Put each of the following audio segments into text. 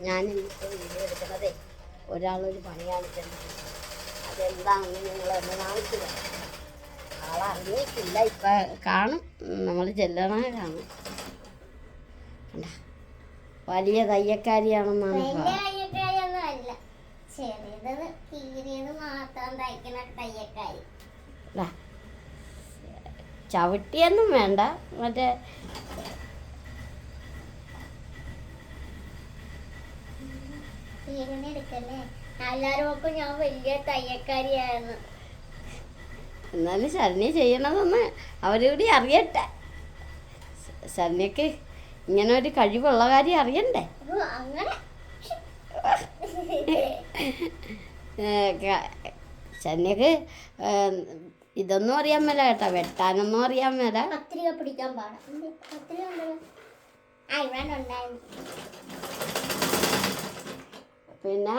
ഞാൻ ഇന്നിപ്പോൾ വീഡിയോ എടുക്കുന്നതേ ഒരാളൊരു പണി കാണിച്ചിട്ടുണ്ട് അതെന്താണെന്ന് നിങ്ങൾ എന്നെ കാണിച്ചു തരാം. ആളറിഞ്ഞിട്ടില്ല ഇപ്പം കാണും. നമ്മൾ ചെല്ലണ കാണും. കണ്ടാ? വലിയ തയ്യക്കാരിയാണെന്നാണ് ചെറിയത് കീറിയത് മാത്രം തയ്ക്കുന്ന തയ്യക്കാരി. ദാ. ചവിട്ടിയൊന്നും വേണ്ട. മറ്റേ എടുക്കല്ലേ എല്ലാവർക്കും ഞാൻ വലിയ തയ്യക്കാരിയായിരുന്നു. എന്നാലും ശരണ്യ ചെയ്യണതൊന്ന് അവരൂടി അറിയട്ടെ. ശരണ്യക്ക് ഇങ്ങനെ ഒരു കഴിവുള്ള കാര്യം അറിയണ്ടേ? ശരണ്യക്ക് ഇതൊന്നും അറിയാൻ മേല കേട്ടോ. വെട്ടാനൊന്നും അറിയാൻ മേല. പിടിക്കാൻ പാടാം. ഉണ്ടായിരുന്നു. പിന്നെ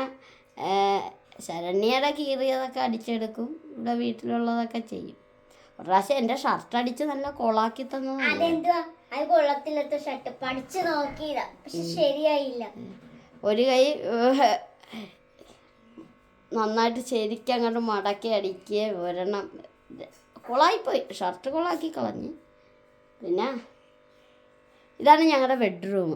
ശരണ്യയുടെ കീറിയതൊക്കെ അടിച്ചെടുക്കും. ഇവിടെ വീട്ടിലുള്ളതൊക്കെ ചെയ്യും. ഒരു പ്രാവശ്യം എന്റെ ഷർട്ട് അടിച്ച് നല്ല കൊളാക്കി തന്നു അത് കൊള്ളത്തില്ലാത്ത ഷർട്ട് പഠിച്ചു നോക്കിയതാ. പക്ഷെ ശരിയായില്ല. ഒരു കൈ നന്നായിട്ട് ശരിക്കും അങ്ങോട്ട് മടക്കി അടിക്കുക ഒരെണ്ണം. കൊളായിപ്പോയി. ഷർട്ട് കൊളാക്കി കളഞ്ഞ്. പിന്നെ ഇതാണ് ഞങ്ങളുടെ ബെഡ്റൂം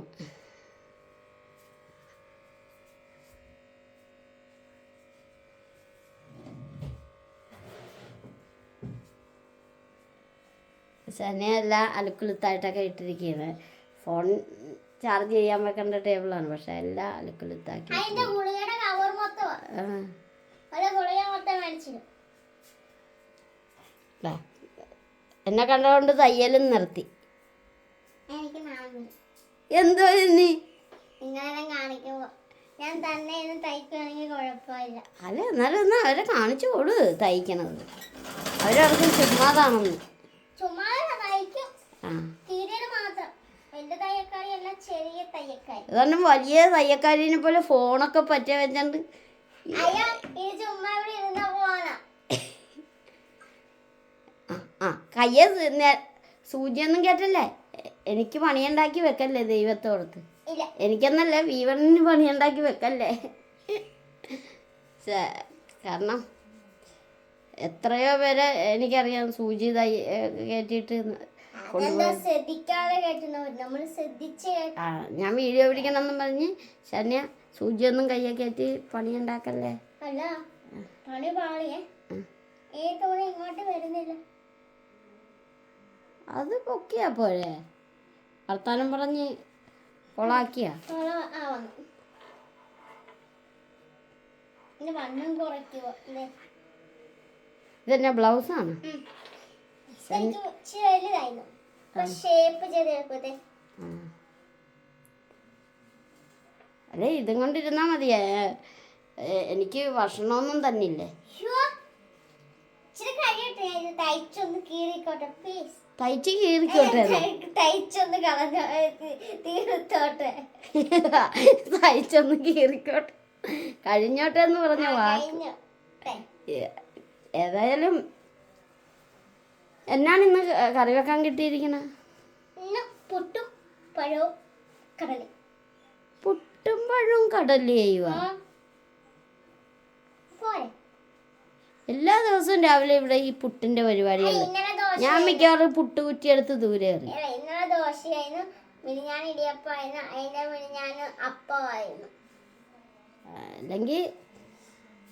ശനിയെല്ലാം അലുക്കുലുത്തായിട്ടൊക്കെ ഇട്ടിരിക്കുന്നത്. ഫോൺ ചാർജ് ചെയ്യാൻ വെക്കേണ്ട ടേബിളാണ് പക്ഷെ എല്ലാം അലുക്കുലുത്താക്കി. എന്നെ കണ്ടതുകൊണ്ട് തയ്യലും നിർത്തി. എന്തോ നീ ഞാൻ തന്നെ ഇരുന്ന് തയ്ക്കുകയാണെങ്കിൽ കുഴപ്പമില്ല. അല്ല എന്നാലും ഒന്ന് അവരെ കാണിച്ചു കൊടു തയ്ക്കണത്. അവരവർക്കും ചുമ്മാതാണെന്ന്. അതുകൊണ്ട് വലിയ തയ്യക്കാരിനെ പോലെ ഫോണൊക്കെ പറ്റ പോവാനാ. ആ കയ്യ സൂചിയൊന്നും കേട്ടല്ലേ എനിക്ക് പണിയുണ്ടാക്കി വെക്കല്ലേ ദൈവത്തോടത്ത്? എനിക്കെന്നല്ലേ എനിക്കെന്നല്ല വീവണിന് പണിയുണ്ടാക്കി വെക്കല്ലേ? കാരണം എത്രയോ പേരെ എനിക്കറിയാം സൂചി തൈ കയറ്റിയിട്ട് ആ ഞാൻ വീഡിയോ പിടിക്കണമെന്നും പറഞ്ഞ് ശനിയ സൂചിയൊന്നും കയ്യെ കയറ്റി പണിയുണ്ടാക്കല്ലേ? അല്ല പണി പാളിയേ. ഈ തുണി ഇങ്ങോട്ട് വരുന്നില്ല. അത് പൊക്കിയാ പോരെ. വർത്താനം പറഞ്ഞ് കൊളാക്കിയാ. വണ്ണം കുറയ്ക്കുവോ ഇല്ലേ? ഇതെന്നെ ബ്ലൗസാണ് ഉം. എനിക്ക് ഇച്ചിരി വലുതായിരുന്നു അപ്പൊ ഷേപ്പ് ചെയ്തെടുക്കത്തെ ആണ് അല്ലേ ഇതും കൊണ്ടിരുന്നാ മതിയേ എനിക്ക് ഭക്ഷണമൊന്നും തന്നില്ലേ? തയ്ച്ചൊന്ന് കീറിക്കോട്ടെ പ്ലീസ് തയ്ച്ച് കീറിക്കോട്ടെ. തയ്ച്ചൊന്ന് കളഞ്ഞ തീർത്തോട്ടെ. തയ്ച്ചൊന്ന് കീറിക്കോട്ടെ. കഴിഞ്ഞോട്ടെ എന്ന് പറഞ്ഞ. ഏ- ഏതായാലും എന്നാണ് ഇന്ന് കറി വെക്കാൻ കിട്ടിയിരിക്കുന്നത് പുട്ടും പഴവും കടലും പുട്ടും പഴവും കടൽ ചെയ്യുക ആ. എല്ലാ ദിവസവും രാവിലെ ഇവിടെ ഈ പുട്ടിന്റെ പരിപാടിയാണ് ഞാൻ മിക്കവാറും പുട്ട് കുറ്റിയെടുത്ത് ദൂരെ അല്ല, ഇന്നലെ ദോശയായിരുന്നു മിനിഞ്ഞാൻ ഇടിയപ്പമായിരുന്നു അതിന്റെ മിനിഞ്ഞാൻ അപ്പമായിരുന്നു. അല്ലെങ്കിൽ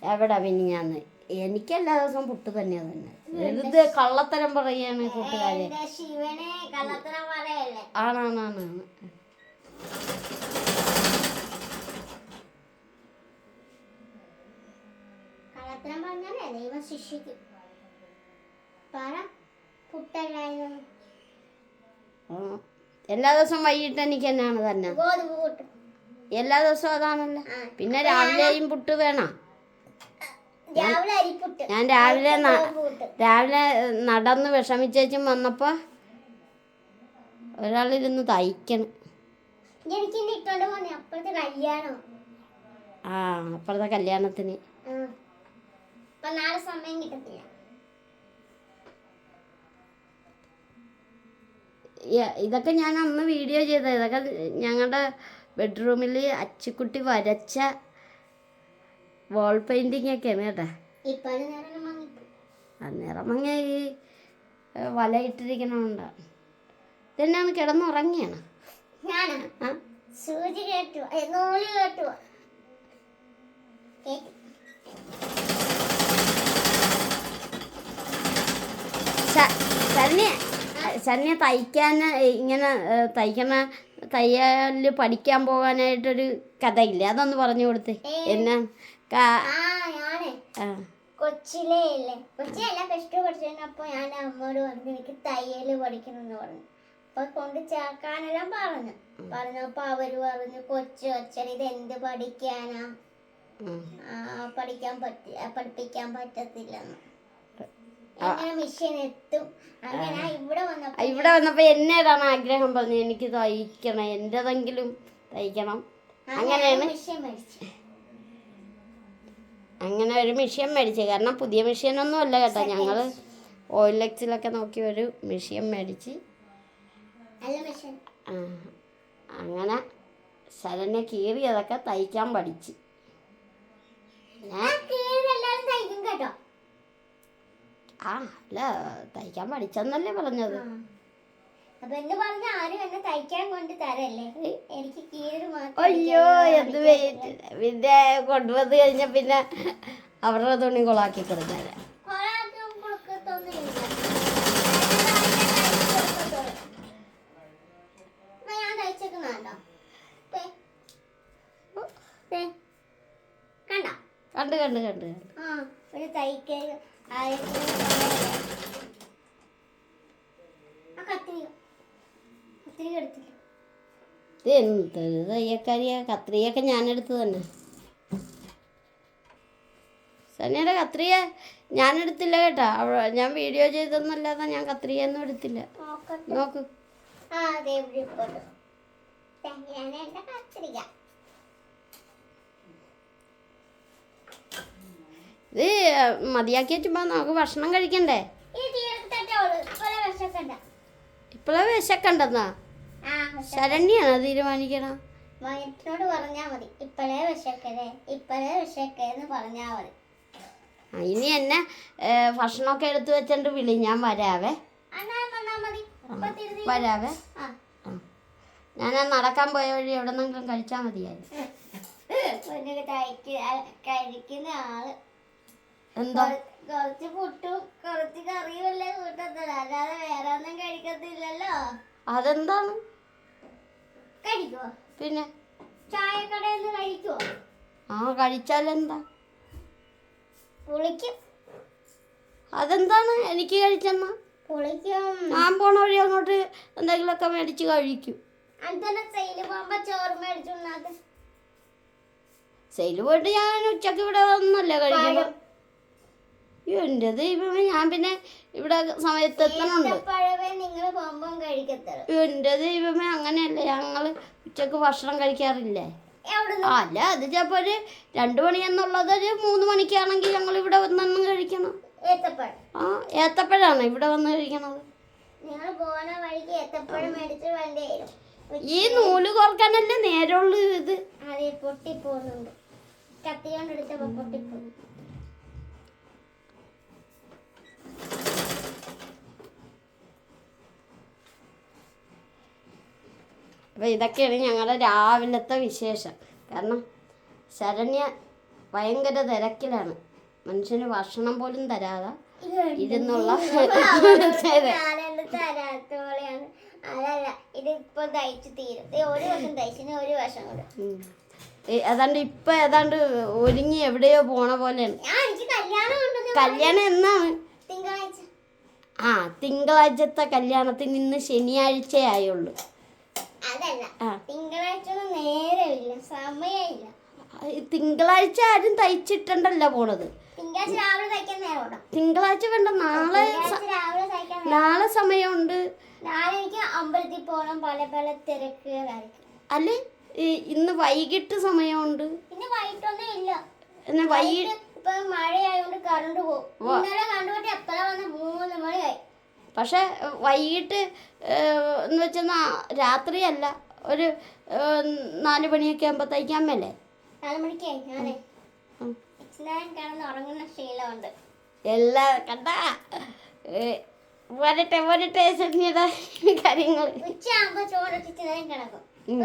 എവിടെ ഞാൻ എനിക്ക് എല്ലാ ദിവസവും പുട്ട് തന്നെയാ തന്നെ വെറുതെ കള്ളത്തരം പറയാണ് കൂട്ടുകാരെ? എന്റെ കള്ളത്തരം പറയല്ലേ? ആണാണാണ്. കള്ളത്തരം പറഞ്ഞാലേ ദൈവം ശിക്ഷിക്കും. പറ പുട്ടല്ലായിരുന്നു. ആ. എല്ലാ ദിവസവും വൈകിട്ട് എനിക്ക് തന്നെയാണ് തന്നെ എല്ലാ ദിവസവും അതാണല്ലോ? പിന്നെ രാവിലെയും പുട്ട് വേണം? ഞാൻ രാവിലെ രാവിലെ നടന്ന് വിഷമിച്ചേച്ചും വന്നപ്പോ ഒരാളിരുന്ന് തയ്ക്കണം. ആ അപ്പുറത്തെ കല്യാണത്തിന്. സമയം കിട്ടത്തില്ല. ഇതൊക്കെ ഞാൻ അന്ന് വീഡിയോ ചെയ്ത ഇതൊക്കെ ഞങ്ങളുടെ ബെഡ്റൂമിൽ അച്ചുക്കുട്ടി വരച്ച വാൾ പെയിന്റിങ് ഒക്കെയാണ് കേട്ടാ. അന്നേരം നിറമങ്ങ ഈ വല ഇട്ടിരിക്കണോണ്ടാ. ഇതെന്നാണ് കിടന്നുറങ്ങിയാണ്? സൂചി കേട്ടു. നൂൽ കേട്ടു. ശരണ്യ ശരണ്യ തയ്ക്കാൻ ഇങ്ങനെ തയ്ക്കണ തയ്യലിൽ പഠിക്കാൻ പോകാനായിട്ടൊരു കഥയില്ലേ? അതൊന്ന് പറഞ്ഞു കൊടുത്തേ. എന്നാ? കൊച്ചിലേ കൊച്ചിയല്ല പ്ലസ് ടു പഠിച്ചപ്പോൾ ഞാൻ അമ്മയോട് പറഞ്ഞു എനിക്ക് തയ്യൽ പഠിക്കണമെന്ന് പറഞ്ഞു. അപ്പൊ കൊണ്ട് ചേർക്കാനെല്ലാം പറഞ്ഞു. പറഞ്ഞപ്പോ അവർ പറഞ്ഞു കൊച്ചു അച്ഛൻ ഇത് എന്ത് പഠിക്കാനാ? ആ, പഠിക്കാൻ പറ്റി പഠിപ്പിക്കാൻ പറ്റത്തില്ലെന്ന്. ഇവിടെ വന്നപ്പോ എന്നേതാണ് ആഗ്രഹം പറഞ്ഞു എനിക്ക് തയ്ക്കണം എന്റേതെങ്കിലും തയ്ക്കണം. അങ്ങനെയാണ് അങ്ങനെ ഒരു മെഷീൻ മേടിച്ചു. കാരണം പുതിയ മെഷീനൊന്നും അല്ല കേട്ടോ. ഞങ്ങൾ ഓയിൽ എക്സിലൊക്കെ നോക്കി ഒരു മെഷീൻ മേടിച്ച്. അങ്ങനെ ശരണ്യ കീറിയതൊക്കെ തയ്ക്കാൻ പഠിച്ച്. ആ അല്ല തയ്ക്കാൻ പഠിച്ചെന്നല്ലേ പറഞ്ഞത്. അപ്പൊ എന്ന് പറഞ്ഞ ആരും എന്നെ തയ്ക്കാൻ കൊണ്ട് തരല്ലേ? എനിക്ക് കീഴിൽ മാത്രം അയ്യോ എന്ത് പിന്നെ കൊണ്ടുവന്ന് കഴിഞ്ഞ പിന്നെ അവരുടെ തുണി കൊളാക്കി കൊടുക്കാൻ കണ്ട്? കണ്ട് കണ്ട് ആ, ഒരു തൈക്ക് ആയിരത്തി ആ കത്തിരിക കത്തിരിക എടുത്തില്ല ഇത് എന്ത് തയ്യക്കാരിയ കത്രിയൊക്കെ ഞാനെടുത്ത് തന്നെ. സനിയുടെ കത്രിയ ഞാനെടുത്തില്ല കേട്ടോ. ഞാൻ വീഡിയോ ചെയ്തൊന്നല്ലാതെ ഞാൻ കത്രിയൊന്നും എടുത്തില്ല. നോക്ക്. ഇത് മതിയാക്കി വെച്ചുമ്പോ നമുക്ക് ഭക്ഷണം കഴിക്കണ്ടേ? ഇപ്പോഴേ വിശക്കണ്ടെന്നാ? ശരണ്യാണ് തീരുമാനിക്കണം. വയറ്റിനോട് പറഞ്ഞാ മതി. ഇപ്പഴേ വിശക്കരേ ഇപ്പോഴേ വിശക്കേന്ന് പറഞ്ഞാ മതി. ഇനി എന്നെ ഭക്ഷണമൊക്കെ എടുത്തു വെച്ചിട്ട് വിളി. ഞാൻ വരാവേ. വരാവേ. ഞാൻ നടക്കാൻ പോയ വഴി എവിടെ നിന്നെങ്കിലും കഴിച്ചാൽ മതിയായിരുന്നു ഒരു ആൾ. എന്താ? കുറ- കുറച്ച് പുട്ടും കുറച്ച് കറിയും അല്ലേ കൂട്ടത്തില്ല അല്ലാതെ വേറെ ഒന്നും കഴിക്കത്തില്ലല്ലോ. അതെന്താണ്? പിന്നെ? ആ കഴിച്ചാലെന്താ? അതെന്താണ്? എനിക്ക് കഴിച്ചെന്നാ? ഞാൻ പോണ വഴി അങ്ങോട്ട് എന്തെങ്കിലും ഒക്കെ മേടിച്ച് കഴിക്കും സെയിൽ പോയിട്ട് ഞാൻ ഉച്ചയ്ക്ക് ഇവിടെ വന്നല്ലേ കഴിക്കുന്നത്? എന്റെ ദൈവമേ ഞാൻ പിന്നെ ഇവിടെ സമയത്ത് എത്തണുണ്ട് എന്റെ ദൈവമേ അങ്ങനെയല്ലേ. ഞങ്ങൾ ഉച്ചയ്ക്ക് ഭക്ഷണം കഴിക്കാറില്ലേ? അല്ല അത് ചിലപ്പോൾ ഒരു രണ്ട് മണി എന്നുള്ളത് ഒരു മൂന്ന് മണിക്കാണെങ്കിൽ ഞങ്ങൾ ഇവിടെ വന്നു കഴിക്കണം. ആ ഏത്തപ്പഴാണ് ഇവിടെ വന്ന് കഴിക്കണത്? ഈ നൂൽ കോർക്കാനല്ലേ നേരമുള്ളൂ ഇത്? അതെ പൊട്ടിപ്പോകുന്നുണ്ട്. കത്തി അപ്പോൾ ഇതൊക്കെയാണ് ഞങ്ങളുടെ രാവിലത്തെ വിശേഷം. കാരണം ശരണ്യ ഭയങ്കര തിരക്കിലാണ്. മനുഷ്യന് ഭക്ഷണം പോലും തരാതെ ഇരുന്നുള്ള ഏതാണ്ട് ഇപ്പൊ ഏതാണ്ട് ഒരുങ്ങി എവിടെയോ പോണ പോലെയാണ് കല്യാണം എന്നാണ്? ആ തിങ്കളാഴ്ചത്തെ കല്യാണത്തിന് ഇന്ന് ശനിയാഴ്ചയായുള്ളൂ. ആയുള്ളൂ തിങ്കളാഴ്ച നേരമില്ല സമയമില്ല. തിങ്കളാഴ്ച ആരും തയ്ച്ചിട്ടണ്ടല്ല പോണത്. തിങ്കളാഴ്ച വേണ്ട നാളെ നാളെ സമയമുണ്ട്. നാളെ എനിക്ക് അമ്പലത്തിൽ പോകണം പല പല തിരക്ക് അല്ല? ഇന്ന് വൈകിട്ട് സമയമുണ്ട്. ഇന്ന് വൈകിട്ടൊന്നും ഇല്ല. പിന്നെ വൈകിട്ട് ഇപ്പൊ മഴയായതുകൊണ്ട് കറണ്ട് പോകും. ഇന്നലെ കണ്ടുപിട്ടി എപ്പോഴാ വന്ന മൂന്ന് മണിയായി പക്ഷെ വൈകിട്ട് എന്ന് വെച്ചാൽ രാത്രിയല്ല. ഒരു നാല് മണിയൊക്കെ ആകുമ്പോൾ അമ്മല്ലേ നാല് മണിക്കേ ഉറങ്ങുന്ന ശീലമുണ്ട്. എല്ലാ കണ്ട? വരട്ടെ വരട്ടെ ശനിയുടെ കാര്യങ്ങൾ കിടക്കും.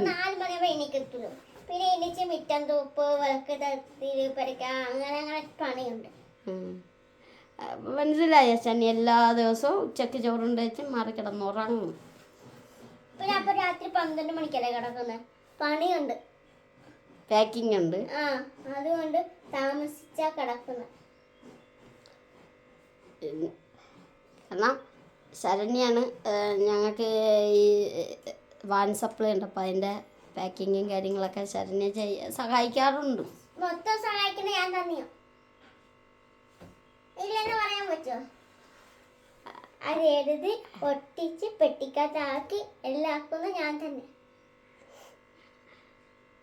നാല് മണിയാകുമ്പോ എനിക്കെത്തുള്ളൂ പിന്നെ എണീച്ച് മിറ്റം തൂപ്പ് വിളക്ക് തിരി പരിക്കാം അങ്ങനെ അങ്ങനെ പണിയുണ്ട്. മനസ്സിലായ ശനി എല്ലാ ദിവസവും ഉച്ചയ്ക്ക് ചോറുണ്ട് വെച്ച് മാറി കിടന്നുറങ്ങും പിന്നെ അപ്പൊ രാത്രി പന്ത്രണ്ട് മണിക്കല്ലേ കിടക്കുന്നത് പണിയുണ്ട്. പാക്കിംഗ് ഉണ്ട്. ആ അതുകൊണ്ട് താമസിച്ചാ കിടക്കുന്നത് കാരണം ശരണ്യാണ് ഞങ്ങൾക്ക് ഈ വാൻ സപ്ലൈ ഉണ്ട്. അപ്പോൾ അതിന്റെ പാക്കിങ്ങും കാര്യങ്ങളൊക്കെ ശരണ്യ ചെയ്യ സഹായിക്കാറുണ്ട്. മൊത്തം സഹായിക്കുന്ന ഞാൻ തന്നെയോ. ഇല്ലെന്ന് പറയാൻ പറ്റുമോ അത് എഴുതി ഒട്ടിച്ച് പെട്ടിക്കകത്താക്കി എല്ലാം ആക്കുന്ന ഞാൻ തന്നെ.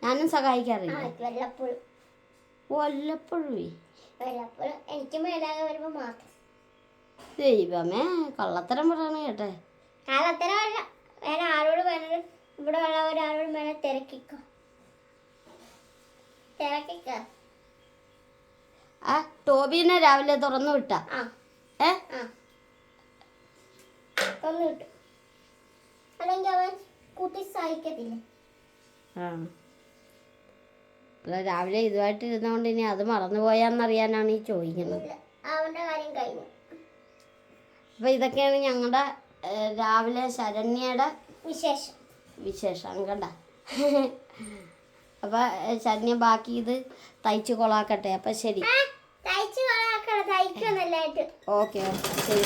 ഞാനും സഹായിക്കാറില്ല? വല്ലപ്പോഴും. വല്ലപ്പോഴും വല്ലപ്പോഴും. എനിക്ക് മേലാകെ വരുമ്പോൾ മാത്രം. ദൈവമേ കള്ളത്തരം പറയണ കേട്ടെ. വേറെ ആരോട് വേണത് ഇവിടെ ഉള്ളവരാരോട് വേണേ തിരക്കിക്കോ. തിരക്കിക്കോ? ആ ടോബീനെ രാവിലെ തുറന്നു വിട്ടാ. ആ. ഏ? ആ ഒന്ന് കിട്ടും അല്ലെങ്കിൽ അവൻ കൂട്ടി സഹിക്കത്തില്ല. ആ. അല്ല രാവിലെ ഇതുമായിട്ട് ഇരുന്നോണ്ട് ഇനി അത് മറന്നുപോയാന്നറിയാനാണ് ഈ ചോദിക്കുന്നത്. അപ്പൊ അവന്റെ കാര്യം കഴിഞ്ഞു. അപ്പോൾ ഇതൊക്കെയാണ് ഞങ്ങളുടെ രാവിലെ ശരണ്യയുടെ വിശേഷം. വിശേഷം കണ്ട? അപ്പൊ ശരണ്യ ബാക്കി ഇത് തയ്ച്ചു കൊളാക്കട്ടെ. അപ്പൊ ശരി. ഓക്കെ ശരി.